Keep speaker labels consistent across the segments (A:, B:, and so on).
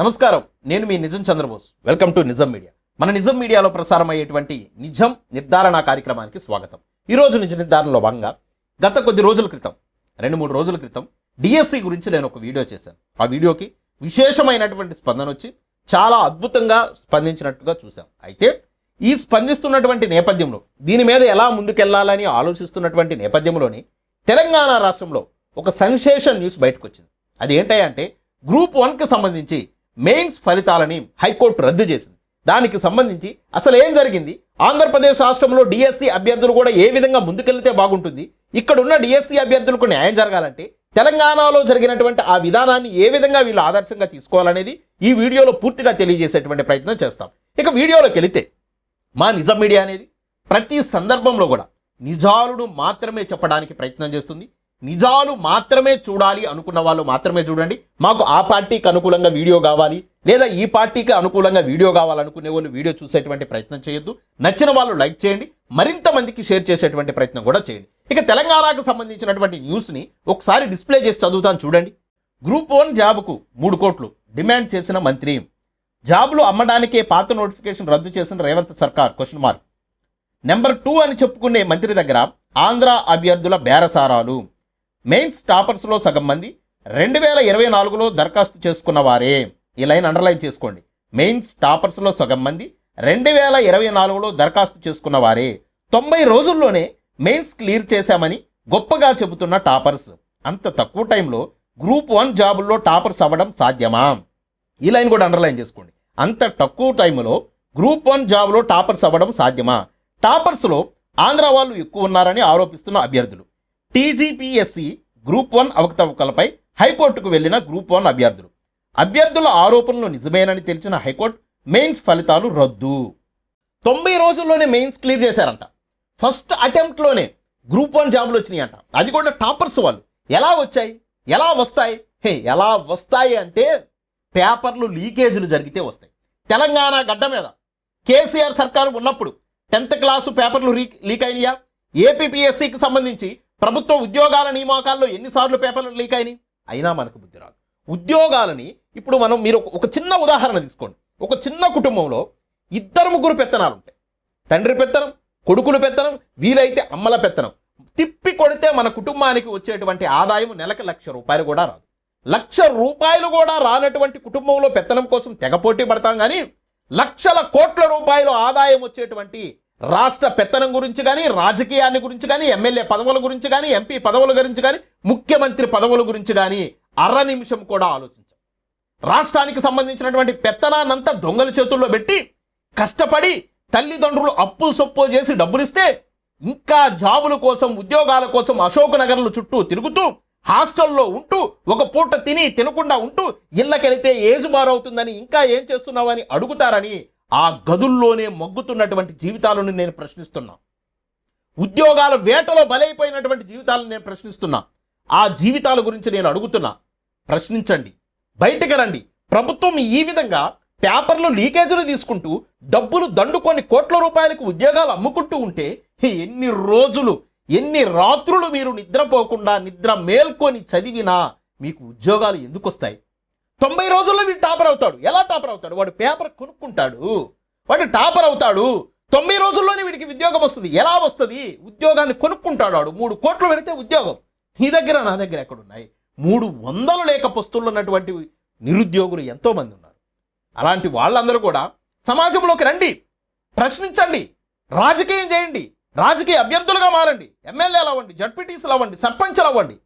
A: నమస్కారం. నేను మీ Nijam Chandrabose. Welcome to Nijam media. మన నిజం మీడియాలో ప్రసారమయ్యేటువంటి నిజం నిర్ధారణ కార్యక్రమానికి స్వాగతం. ఈ రోజు నిజ నిర్ధారణలో భాగంగా గత కొద్ది రోజుల క్రితం రెండు మూడు రోజుల క్రితం డిఎస్సి గురించి నేను ఒక వీడియో చేశాను. ఆ వీడియోకి విశేషమైనటువంటి స్పందన వచ్చి చాలా అద్భుతంగా స్పందించినట్టుగా చూసాం అయితే ఈ స్పందిస్తున్నటువంటి నేపథ్యంలో దీని మీద ఎలా ముందుకెళ్ళాలని ఆలోచిస్తున్నటువంటి నేపథ్యంలోని తెలంగాణ రాష్ట్రంలో ఒక సెన్సేషన్ న్యూస్ బయటకు వచ్చింది అది ఏంటంటే గ్రూప్ వన్కి సంబంధించి మెయిన్స్ ఫలితాలని హైకోర్టు రద్దు చేసింది. దానికి సంబంధించి అసలు ఏం జరిగింది? ఆంధ్రప్రదేశ్ రాష్ట్రంలో డిఎస్సి అభ్యర్థులు కూడా ఏ విధంగా ముందుకెళ్తే బాగుంటుంది? ఇక్కడ ఉన్న డిఎస్సి అభ్యర్థులకు న్యాయం జరగాలంటే తెలంగాణలో జరిగినటువంటి ఆ విధానాన్ని ఏ విధంగా వీళ్ళు ఆదర్శంగా తీసుకోవాలనేది ఈ వీడియోలో పూర్తిగా తెలియజేసేటువంటి ప్రయత్నం చేస్తాం. ఇక వీడియోలోకి వెళితే మా నిజం మీడియా అనేది ప్రతి సందర్భంలో కూడా నిజాలను మాత్రమే చెప్పడానికి ప్రయత్నం చేస్తుంది. నిజాలు మాత్రమే చూడాలి అనుకున్న వాళ్ళు మాత్రమే చూడండి. మాకు ఆ పార్టీకి అనుకూలంగా వీడియో కావాలి లేదా ఈ పార్టీకి అనుకూలంగా వీడియో కావాలనుకునే వాళ్ళు వీడియో చూసేటువంటి ప్రయత్నం చేయొద్దు. నచ్చిన వాళ్ళు లైక్ చేయండి మరింత మందికి షేర్ చేసేటువంటి ప్రయత్నం కూడా చేయండి. ఇక తెలంగాణకు సంబంధించినటువంటి న్యూస్ని ఒకసారి డిస్ప్లే చేసి చదువుతాను చూడండి. గ్రూప్ వన్ జాబ్కు మూడు కోట్లు డిమాండ్ చేసిన మంత్రి. జాబులు అమ్మడానికే పాత నోటిఫికేషన్ రద్దు చేసిన రేవంత్ సర్కార్ క్వశ్చన్ మార్క్ నెంబర్ టూ అని చెప్పుకునే మంత్రి దగ్గర ఆంధ్ర అభ్యర్థుల బేరసారాలు. మెయిన్స్ టాపర్స్లో సగం మంది రెండు వేల ఇరవై నాలుగులో దరఖాస్తు చేసుకున్న వారే. ఈ లైన్ అండర్లైన్ చేసుకోండి. మెయిన్స్ టాపర్స్లో సగం మంది రెండు వేల ఇరవై నాలుగులో దరఖాస్తు చేసుకున్న వారే. తొంభై రోజుల్లోనే మెయిన్స్ క్లియర్ చేశామని గొప్పగా చెబుతున్న టాపర్స్. అంత తక్కువ టైంలో గ్రూప్ వన్ జాబుల్లో టాపర్స్ అవ్వడం సాధ్యమా? ఈ లైన్ కూడా అండర్లైన్ చేసుకోండి. అంత తక్కువ టైంలో గ్రూప్ వన్ జాబ్లో టాపర్స్ అవ్వడం సాధ్యమా? టాపర్స్లో ఆంధ్ర వాళ్ళు ఎక్కువ ఉన్నారని ఆరోపిస్తున్న అభ్యర్థులు. టీజీపీఎస్సి గ్రూప్ వన్ అవకతవకలపై హైకోర్టుకు వెళ్ళిన గ్రూప్ వన్ అభ్యర్థులు. అభ్యర్థుల ఆరోపణలు నిజమేనని తెలిసిన హైకోర్టు మెయిన్స్ ఫలితాలు రద్దు. తొంభై రోజుల్లోనే మెయిన్స్ క్లియర్ చేశారంట. ఫస్ట్ అటెంప్ట్లోనే గ్రూప్ వన్ జాబులు వచ్చినాయి అంట అది కూడా టాపర్స్ వాళ్ళు. ఎలా వచ్చాయి? ఎలా వస్తాయి? హే ఎలా వస్తాయి అంటే పేపర్లు లీకేజీలు జరిగితే వస్తాయి. తెలంగాణ గడ్డ మీద కేసీఆర్ సర్కారు ఉన్నప్పుడు టెన్త్ క్లాసు పేపర్లు లీక్ లీక్ అయినాయా? ఏపీపీఎస్సికి సంబంధించి ప్రభుత్వ ఉద్యోగాల నియామకాల్లో ఎన్నిసార్లు పేపర్లు లీక్ అయినాయి అయినా మనకు బుద్ధి రాదు. ఉద్యోగాలని ఇప్పుడు మనం మీరు ఒక- చిన్న ఉదాహరణ తీసుకోండి. ఒక చిన్న కుటుంబంలో ఇద్దరు ముగ్గురు పెత్తనాలు ఉంటాయి. తండ్రి పెత్తనం కొడుకులు పెత్తనం వీలైతే అమ్మల పెత్తనం. తిప్పి కొడితే మన కుటుంబానికి వచ్చేటువంటి ఆదాయం నెలకు లక్ష రూపాయలు కూడా రాదు. లక్ష రూపాయలు కూడా రానటువంటి కుటుంబంలో పెత్తనం కోసం తెగపోటీ పడతాం కానీ లక్షల కోట్ల రూపాయలు ఆదాయం వచ్చేటువంటి రాష్ట్ర పెత్తనం గురించి కానీ రాజకీయాన్ని గురించి కానీ ఎమ్మెల్యే పదవుల గురించి కానీ ఎంపీ పదవుల గురించి కానీ ముఖ్యమంత్రి పదవుల గురించి కానీ అర నిమిషం కూడా ఆలోచించాం. రాష్ట్రానికి సంబంధించినటువంటి పెత్తనాన్నంతా దొంగల చేతుల్లో పెట్టి కష్టపడి తల్లిదండ్రులు అప్పు సొప్పు చేసి డబ్బులిస్తే ఇంకా జాబుల కోసం ఉద్యోగాల కోసం అశోక్ నగర్ల చుట్టూ తిరుగుతూ హాస్టల్లో ఉంటూ ఒక పూట తిని తినకుండా ఉంటూ ఇళ్ళకెళితే ఏజ్ బారవుతుందని ఇంకా ఏం చేస్తున్నావని అడుగుతారని ఆ గదుల్లోనే మగ్గుతున్నటువంటి జీవితాలను నేను ప్రశ్నిస్తున్నా. ఉద్యోగాల వేటలో బలైపోయినటువంటి జీవితాలను నేను ప్రశ్నిస్తున్నా. ఆ జీవితాల గురించి నేను అడుగుతున్నా. ప్రశ్నించండి. బయటికి రండి. ప్రభుత్వం ఈ విధంగా పేపర్లు లీకేజీలు తీసుకుంటూ డబ్బులు దండుకొని కోట్ల రూపాయలకు ఉద్యోగాలు అమ్ముకుంటూ ఉంటే ఎన్ని రోజులు ఎన్ని రాత్రులు మీరు నిద్రపోకుండా నిద్ర మేల్కొని చదివినా మీకు ఉద్యోగాలు ఎందుకు వస్తాయి తొంభై రోజుల్లో వీడు టాపర్ అవుతాడు. ఎలా టాపర్ అవుతాడు? వాడు పేపర్ కొనుక్కుంటాడు. వాడు టాపర్ అవుతాడు. తొంభై రోజుల్లోనే వీడికి ఉద్యోగం వస్తుంది. ఎలా వస్తుంది? ఉద్యోగాన్ని కొనుక్కుంటాడు వాడు. మూడు కోట్లు పెడితే ఉద్యోగం. నీ దగ్గర నా దగ్గర ఎక్కడున్నాయి? మూడు వందలు లేక పస్తులు ఉన్నటువంటి నిరుద్యోగులు ఎంతోమంది ఉన్నారు. అలాంటి వాళ్ళందరూ కూడా సమాజంలోకి రండి. ప్రశ్నించండి. రాజకీయం చేయండి. రాజకీయ అభ్యర్థులుగా మారండి. ఎమ్మెల్యేలు అవ్వండి జడ్పీటీసీలు అవ్వండి సర్పంచ్లు అవ్వండి.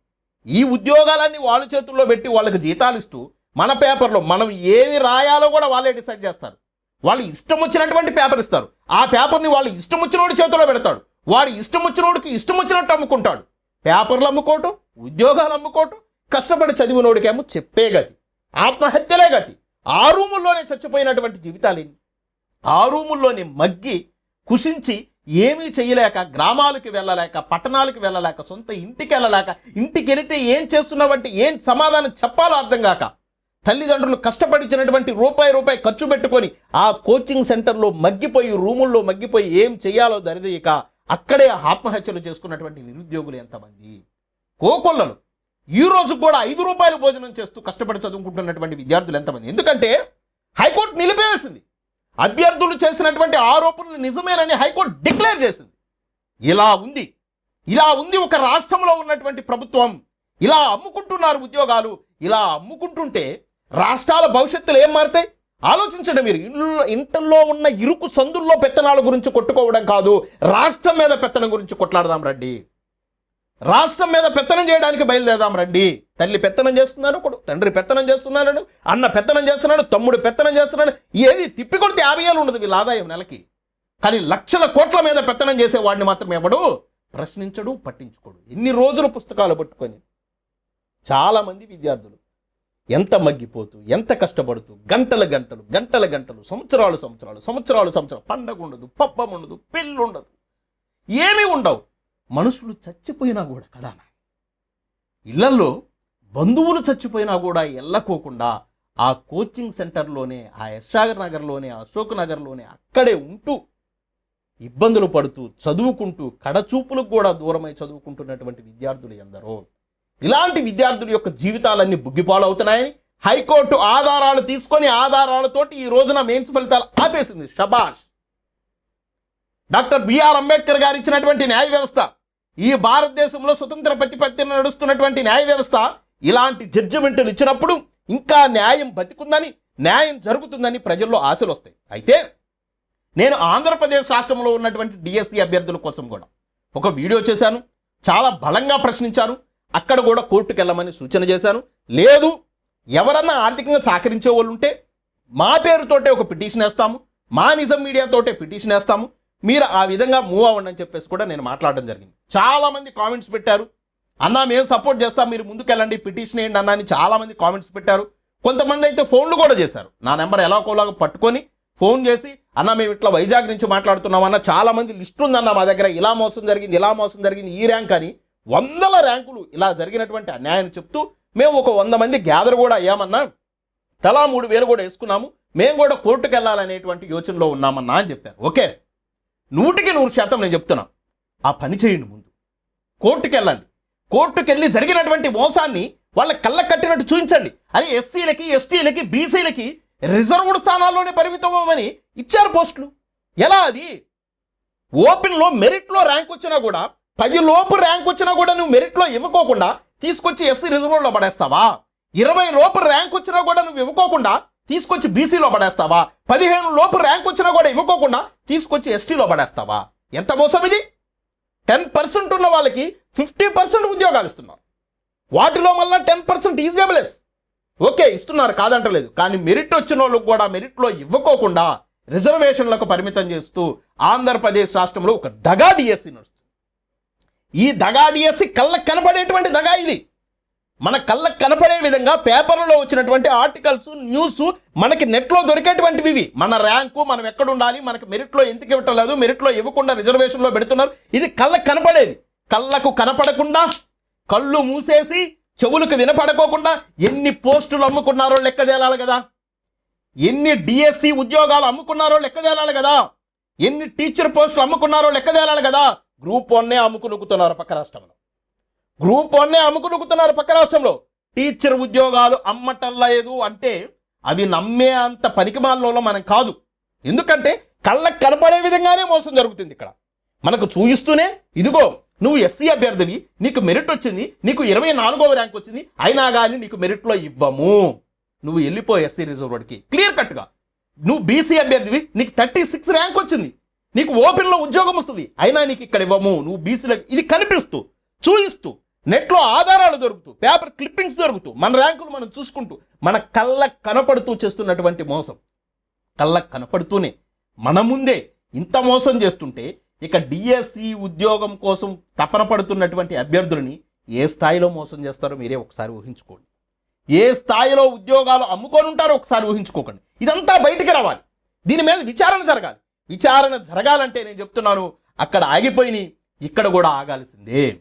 A: ఈ ఉద్యోగాలన్నీ వాళ్ళ చేతుల్లో పెట్టి వాళ్ళకి జీతాలు ఇస్తూ మన పేపర్లో మనం ఏమి రాయాలో కూడా వాళ్ళే డిసైడ్ చేస్తారు. వాళ్ళు ఇష్టం వచ్చినటువంటి పేపర్ ఇస్తారు. ఆ పేపర్ని వాళ్ళు ఇష్టం వచ్చినోడి చేతిలో పెడతాడు. వాడు ఇష్టం వచ్చినోడికి ఇష్టం వచ్చినట్టు అమ్ముకుంటాడు. పేపర్లు అమ్ముకోవటం ఉద్యోగాలు అమ్ముకోవటం కష్టపడి చదివినోడికేమో చెప్పే గతి ఆత్మహత్యలే గతి. ఆ రూముల్లోనే చచ్చిపోయినటువంటి జీవితాలేని ఆ రూముల్లోనే మగ్గి కుషించి ఏమీ చేయలేక గ్రామాలకు వెళ్ళలేక పట్టణాలకు వెళ్ళలేక సొంత ఇంటికి వెళ్ళలేక ఇంటికి వెళితే ఏం చేస్తున్నావంటే ఏం సమాధానం చెప్పాలో అర్థం కాక తల్లిదండ్రులు కష్టపడిచ్చినటువంటి రూపాయి రూపాయి ఖర్చు పెట్టుకొని ఆ కోచింగ్ సెంటర్లో మగ్గిపోయి రూముల్లో మగ్గిపోయి ఏం చేయాలో దరిదేయక అక్కడే ఆత్మహత్యలు చేసుకున్నటువంటి నిరుద్యోగులు ఎంతమంది? కోకొల్లలు. ఈ రోజు కూడా ఐదు రూపాయలు భోజనం చేస్తూ కష్టపడి చదువుకుంటున్నటువంటి విద్యార్థులు ఎంతమంది? ఎందుకంటే హైకోర్టు నిలిపేసింది అభ్యర్థులు చేసినటువంటి ఆరోపణలు నిజమేనని హైకోర్టు డిక్లేర్ చేసింది. ఇలా ఉంది. ఇలా ఉంది ఒక రాష్ట్రంలో ఉన్నటువంటి ప్రభుత్వం. ఇలా అమ్ముకుంటున్నారు ఉద్యోగాలు. ఇలా అమ్ముకుంటుంటే రాష్ట్రాల భవిష్యత్తులు ఏం మారుతాయి? ఆలోచించండి మీరు. ఇల్లు ఇంటల్లో ఉన్న ఇరుకు సందుల్లో పెత్తనాల గురించి కొట్టుకోవడం కాదు రాష్ట్రం మీద పెత్తనం గురించి కొట్లాడదాం రండి. రాష్ట్రం మీద పెత్తనం చేయడానికి బయలుదేరదాం రండి. తల్లి పెత్తనం చేస్తున్నాడు కొడు తండ్రి పెత్తనం చేస్తున్నాడు అన్న పెత్తనం చేస్తున్నాడు తమ్ముడు పెత్తనం చేస్తున్నాడు ఏది తిప్పి కొడితే యాభై ఏళ్ళు ఉండదు వీళ్ళ ఆదాయం నెలకి. కానీ లక్షల కోట్ల మీద పెత్తనం చేసేవాడిని మాత్రం ఎవడు ప్రశ్నించడు పట్టించుకోడు. ఎన్ని రోజులు పుస్తకాలు పట్టుకొని చాలామంది విద్యార్థులు ఎంత మగ్గిపోతూ ఎంత కష్టపడుతూ గంటల గంటలు గంటల గంటలు సంవత్సరాలు సంవత్సరాలు సంవత్సరాలు సంవత్సరాలు పండగ ఉండదు పబ్బం ఉండదు పెళ్ళి ఉండదు ఏమీ ఉండవు. మనుషులు చచ్చిపోయినా కూడా కడాన ఇళ్ళల్లో బంధువులు చచ్చిపోయినా కూడా ఎల్లకోకుండా ఆ కోచింగ్ సెంటర్లోనే ఆ యశాగర్ నగర్లోనే అశోక్ నగర్లోనే అక్కడే ఉంటూ ఇబ్బందులు పడుతూ చదువుకుంటూ కడచూపులకు కూడా దూరమై చదువుకుంటున్నటువంటి విద్యార్థులు ఎందరో? ఇలాంటి విద్యార్థుల యొక్క జీవితాలన్నీ బుగ్గిపాలవుతున్నాయని హైకోర్టు ఆధారాలు తీసుకొని ఆధారాలతోటి ఈ రోజున మెయిన్స్ ఫలితాలు ఆపేసింది షబాష్. డాక్టర్ బిఆర్ అంబేద్కర్ గారు ఇచ్చినటువంటి న్యాయ వ్యవస్థ ఈ భారతదేశంలో స్వతంత్ర ప్రతిపత్తిని నడుస్తున్నటువంటి న్యాయ వ్యవస్థ ఇలాంటి జడ్జిమెంట్లు ఇచ్చినప్పుడు ఇంకా న్యాయం బతికుందని న్యాయం జరుగుతుందని ప్రజల్లో ఆశలు వస్తాయి. అయితే నేను ఆంధ్రప్రదేశ్ రాష్ట్రంలో ఉన్నటువంటి డిఎస్సి అభ్యర్థుల కోసం కూడా ఒక వీడియో చేశాను. చాలా బలంగా ప్రశ్నించాను అక్కడ కూడా కోర్టుకు వెళ్ళమని సూచన చేశాను. లేదు ఎవరన్నా ఆర్థికంగా సహకరించే వాళ్ళు ఉంటే మా పేరుతోటే ఒక పిటిషన్ వేస్తాము మా నిజం మీడియాతోటే పిటిషన్ వేస్తాము. మీరు ఆ విధంగా మూవ్ అవ్వండి అని చెప్పేసి కూడా నేను మాట్లాడడం జరిగింది. చాలామంది కామెంట్స్ పెట్టారు. అన్నా మేము సపోర్ట్ చేస్తాం మీరు ముందుకెళ్ళండి పిటిషన్ వేయండి అన్న అని చాలామంది కామెంట్స్ పెట్టారు. కొంతమంది అయితే ఫోన్లు కూడా చేశారు. నా నెంబర్ ఎలాగోలాగా పట్టుకొని ఫోన్ చేసి అన్న మేము ఇట్లా వైజాగ్ నుంచి మాట్లాడుతున్నాం అన్న చాలామంది లిస్ట్ ఉందన్న మా దగ్గర ఇలా మోసం జరిగింది ఇలా మోసం జరిగింది ఈ ర్యాంక్ అని వందల ర్యాంకులు ఇలా జరిగినటువంటి అన్యాయం చెప్తూ మేము ఒక వంద మంది గ్యాదర్ కూడా అయ్యామన్నా తలా మూడు వేలు కూడా వేసుకున్నాము మేము కూడా కోర్టుకు వెళ్ళాలనేటువంటి యోచనలో ఉన్నామన్నా అని చెప్పారు. ఓకే. నూటికి నూరు శాతం నేను చెప్తున్నా. ఆ పని చేయండి ముందు. కోర్టుకు వెళ్ళండి కోర్టుకు వెళ్ళి జరిగినటువంటి మోసాన్ని వాళ్ళ కళ్ళ కట్టినట్టు చూపించండి. అరే ఎస్సీలకి ఎస్టీలకి బీసీలకి రిజర్వ్డ్ స్థానాల్లోనే పరిమితమని ఇచ్చారు పోస్టులు. ఎలా అది? ఓపెన్లో మెరిట్లో ర్యాంక్ వచ్చినా కూడా పది లోపు ర్యాంక్ వచ్చినా కూడా నువ్వు మెరిట్లో ఇవ్వకోకుండా తీసుకొచ్చి ఎస్సీ రిజర్వ్లో పడేస్తావా? ఇరవై లోపు ర్యాంక్ వచ్చినా కూడా నువ్వు ఇవ్వకోకుండా తీసుకొచ్చి బీసీలో పడేస్తావా? పదిహేను లోపు ర్యాంక్ వచ్చినా కూడా ఇవ్వకోకుండా తీసుకొచ్చి ఎస్టీలో పడేస్తావా? ఎంత మోసం ఇది? టెన్ పర్సెంట్ ఉన్న వాళ్ళకి ఫిఫ్టీ పర్సెంట్ ఉద్యోగాలు ఇస్తున్నారు. వాటిలో మళ్ళీ టెన్ పర్సెంట్ ఈజీబులెస్ ఓకే ఇస్తున్నారు కాదంటలేదు. కానీ మెరిట్ వచ్చిన వాళ్ళకు కూడా మెరిట్లో ఇవ్వకోకుండా రిజర్వేషన్లకు పరిమితం చేస్తూ ఆంధ్రప్రదేశ్ రాష్ట్రంలో ఒక దగా డిఎస్సి నడుస్తుంది. ఈ దగా డిఎస్సి కళ్ళకు కనపడేటువంటి దగా ఇది. మన కళ్ళకు కనపడే విధంగా పేపర్లో వచ్చినటువంటి ఆర్టికల్స్ న్యూస్ మనకి నెట్లో దొరికేటువంటివి ఇవి. మన ర్యాంకు మనం ఎక్కడ ఉండాలి మనకి మెరిట్లో ఎందుకు ఇవ్వటలేదు మెరిట్లో ఇవ్వకుండా రిజర్వేషన్లో పెడుతున్నారు. ఇది కళ్ళకు కనపడేది. కళ్ళకు కనపడకుండా కళ్ళు మూసేసి చెవులకు వినపడకోకుండా ఎన్ని పోస్టులు అమ్ముకున్నారో లెక్క తేలాలి కదా. ఎన్ని డిఎస్సి ఉద్యోగాలు అమ్ముకున్నారో లెక్క తేలాలి కదా. ఎన్ని టీచర్ పోస్టులు అమ్ముకున్నారో లెక్క తేలాలి కదా. గ్రూప్ వన్నే అమ్ముకునుకుతున్నారు పక్క రాష్ట్రంలో. గ్రూప్ వన్నే అమ్ముకునుకుతున్నారు పక్క రాష్ట్రంలో. టీచర్ ఉద్యోగాలు అమ్మటం లేదు అంటే అవి నమ్మే అంత పనికిమాలలో మనం కాదు. ఎందుకంటే కళ్ళకు కనపడే విధంగానే మోసం జరుగుతుంది ఇక్కడ. మనకు చూయిస్తూనే ఇదిగో నువ్వు ఎస్సీ అభ్యర్థివి నీకు మెరిట్ వచ్చింది నీకు ఇరవై నాలుగవ ర్యాంక్ వచ్చింది అయినా కానీ నీకు మెరిట్లో ఇవ్వము. నువ్వు వెళ్ళిపో ఎస్సీ రిజర్వ్డ్కి క్లియర్ కట్గా. నువ్వు బీసీ అభ్యర్థివి నీకు థర్టీ సిక్స్ ర్యాంక్ వచ్చింది. నీకు ఓపెన్లో ఉద్యోగం వస్తుంది. అయినా నీకు ఇక్కడ ఇవ్వము. నువ్వు బీసీలకు ఇది కనిపిస్తూ చూయిస్తూ నెట్లో ఆధారాలు దొరుకుతూ పేపర్ క్లిప్పింగ్స్ దొరుకుతూ మన ర్యాంకులు మనం చూసుకుంటూ మన కళ్ళ కనపడుతూ చేస్తున్నటువంటి మోసం. కళ్ళకు కనపడుతూనే మన ముందే ఇంత మోసం చేస్తుంటే ఇక డిఎస్సి ఉద్యోగం కోసం తపన పడుతున్నటువంటి అభ్యర్థులని ఏ స్థాయిలో మోసం చేస్తారో మీరే ఒకసారి ఊహించుకోండి. ఏ స్థాయిలో ఉద్యోగాలు అమ్ముకొని ఉంటారో ఒకసారి ఊహించుకోకండి. ఇదంతా బయటికి రావాలి. దీని మీద విచారణ జరగాలి. విచారణ జరగాలంటే నేను చెప్తున్నాను అక్కడ ఆగిపోయినాయి ఇక్కడ కూడా ఆగాల్సిందే.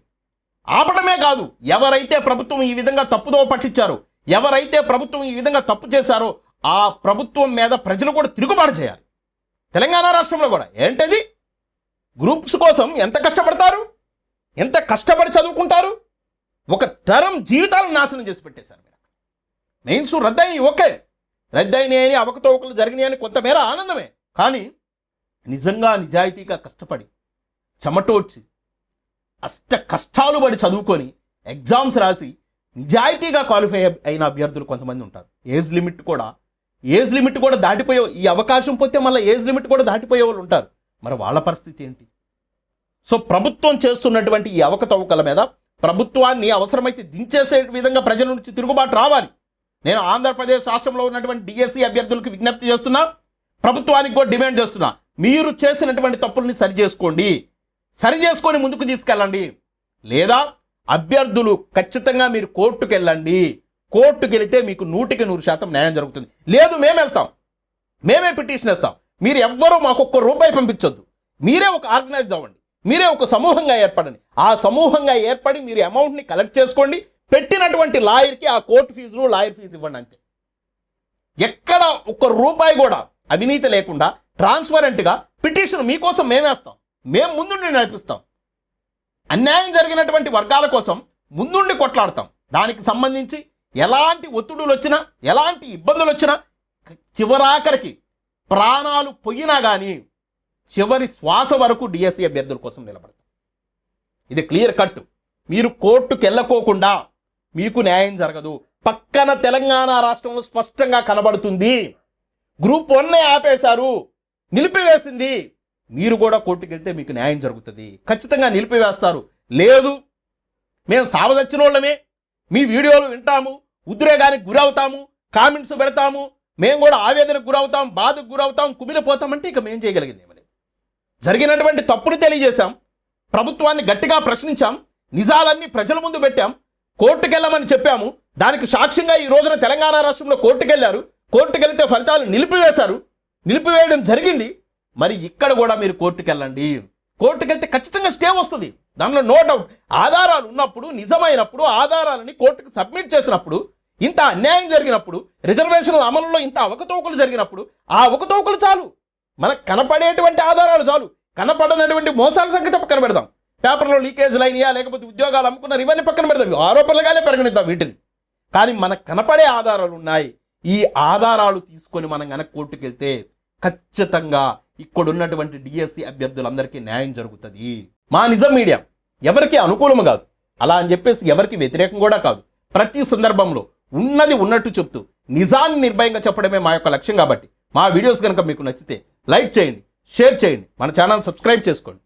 A: ఆపడమే కాదు ఎవరైతే ప్రభుత్వం ఈ విధంగా తప్పుదో పట్టించారో ఎవరైతే ప్రభుత్వం ఈ విధంగా తప్పు చేశారో ఆ ప్రభుత్వం మీద ప్రజలు కూడా తిరుగుబాటు చేయాలి. తెలంగాణ రాష్ట్రంలో కూడా. ఏంటది? గ్రూప్స్ కోసం ఎంత కష్టపడతారు? ఎంత కష్టపడి చదువుకుంటారు? ఒక తరం జీవితాలను నాశనం చేసి పెట్టేశారు మీరు. Mains రద్దయినాయి okay. రద్దయినాయి అని అవకతవకలు జరిగినాయి అని కొంతమేర ఆనందమే. కానీ నిజంగా నిజాయితీగా కష్టపడి చెమటోడ్చి అష్ట కష్టాలు పడి చదువుకొని ఎగ్జామ్స్ రాసి నిజాయితీగా క్వాలిఫై అయిన అభ్యర్థులు కొంతమంది ఉంటారు. ఏజ్ లిమిట్ కూడా ఏజ్ లిమిట్ కూడా దాటిపోయే ఈ అవకాశం పోతే మళ్ళీ ఏజ్ లిమిట్ కూడా దాటిపోయే వాళ్ళు ఉంటారు. మరి వాళ్ళ పరిస్థితి ఏంటి? సో ప్రభుత్వం చేస్తున్నటువంటి ఈ అవకతవకల మీద ప్రభుత్వాన్ని అవసరమైతే దించేసే విధంగా ప్రజల నుంచి తిరుగుబాటు రావాలి. నేను ఆంధ్రప్రదేశ్ రాష్ట్రంలో ఉన్నటువంటి డిఎస్సి అభ్యర్థులకు విజ్ఞప్తి చేస్తున్నా ప్రభుత్వానికి కూడా డిమాండ్ చేస్తున్నా. మీరు చేసినటువంటి తప్పుల్ని సరి చేసుకోండి. సరి చేసుకొని ముందుకు తీసుకెళ్ళండి. లేదా అభ్యర్థులు ఖచ్చితంగా మీరు కోర్టుకు వెళ్ళండి కోర్టుకు వెళితే మీకు నూటికి నూరు శాతం న్యాయం జరుగుతుంది. లేదు మేము వెళ్తాం. మేమే పిటిషన్ వేస్తాం. మీరు ఎవ్వరూ మాకు ఒక్క రూపాయి పంపించొద్దు. మీరే ఒక ఆర్గనైజ్ అవ్వండి. మీరే ఒక సమూహంగా ఏర్పడండి. ఆ సమూహంగా ఏర్పడి మీరు అమౌంట్ని కలెక్ట్ చేసుకోండి. పెట్టినటువంటి లాయర్కి ఆ కోర్టు ఫీజులు లాయర్ ఫీజు ఇవ్వండి అంతే. ఎక్కడ ఒక్క రూపాయి కూడా అవినీతి లేకుండా ట్రాన్స్పరెంట్గా పిటిషన్ మీకోసం మేమేస్తాం మేము ముందుండి నడిపిస్తాం. అన్యాయం జరిగినటువంటి వర్గాల కోసం ముందుండి కొట్లాడతాం. దానికి సంబంధించి ఎలాంటి ఒత్తిడులు వచ్చినా ఎలాంటి ఇబ్బందులు వచ్చినా చివరాఖరికి ప్రాణాలు పొయ్యినా కానీ చివరి శ్వాస వరకు డిఎస్సీ అభ్యర్థుల కోసం నిలబడతాం. ఇది క్లియర్ కట్. మీరు కోర్టుకు వెళ్ళకోకుండా మీకు న్యాయం జరగదు. పక్కన తెలంగాణ రాష్ట్రంలో స్పష్టంగా కనబడుతుంది. గ్రూప్ వన్నే ఆపేశారు. నిలిపివేసింది. మీరు కూడా కోర్టుకెళ్తే మీకు న్యాయం జరుగుతుంది. ఖచ్చితంగా నిలిపివేస్తారు. లేదు మేము సావదచ్చిన వాళ్ళమే మీ వీడియోలు వింటాము ఉద్రేగానికి గురవుతాము కామెంట్స్ పెడతాము. మేము కూడా ఆవేదనకు గురవుతాం బాధకు గురవుతాం కుమిలిపోతామంటే ఇక మేము చేయగలిగింది ఏమీ జరిగినటువంటి తప్పుని తెలియజేశాం. ప్రభుత్వాన్ని గట్టిగా ప్రశ్నించాం. నిజాలన్నీ ప్రజల ముందు పెట్టాం. కోర్టుకెళ్ళమని చెప్పాము. దానికి సాక్ష్యంగా ఈ రోజున తెలంగాణ రాష్ట్రంలో కోర్టుకెళ్ళారు. కోర్టుకెళ్తే ఫలితాలు నిలిపివేశారు. నిలిపివేయడం జరిగింది. మరి ఇక్కడ కూడా మీరు కోర్టుకెళ్ళండి. కోర్టుకెళ్తే ఖచ్చితంగా స్టే వస్తుంది. దానిలో నో డౌట్. ఆధారాలు ఉన్నప్పుడు నిజమైనప్పుడు ఆధారాలని కోర్టుకు సబ్మిట్ చేసినప్పుడు ఇంత అన్యాయం జరిగినప్పుడు రిజర్వేషన్ల అమలులో ఇంత అవకతవకలు జరిగినప్పుడు ఆ అవకతవకలు చాలు. మనకు కనపడేటువంటి ఆధారాలు చాలు. కనపడనటువంటి మోసాల సంఖ్య పక్కన పెడదాం. పేపర్లో లీకేజ్లు అయినాయా లేకపోతే ఉద్యోగాలు అమ్ముకున్నారు ఇవన్నీ పక్కన పెడదాం. ఆరోపణలుగానే పరిగణిద్దాం వీటిని. కానీ మనకు కనపడే ఆధారాలు ఉన్నాయి. ఈ ఆధారాలు తీసుకొని మనం కనుక కోర్టుకు వెళ్తే ఖచ్చితంగా ఇక్కడ ఉన్నటువంటి డిఎస్సి అభ్యర్థులందరికీ న్యాయం జరుగుతుంది. మా నిజం మీడియా ఎవరికి అనుకూలము కాదు. అలా అని చెప్పేసి ఎవరికి వ్యతిరేకం కూడా కాదు. ప్రతి సందర్భంలో ఉన్నది ఉన్నట్టు చెప్తూ నిజాన్ని నిర్భయంగా చెప్పడమే మా యొక్క లక్ష్యం కాబట్టి మా వీడియోస్ కనుక మీకు నచ్చితే లైక్ చేయండి షేర్ చేయండి మన ఛానల్ సబ్స్క్రైబ్ చేసుకోండి.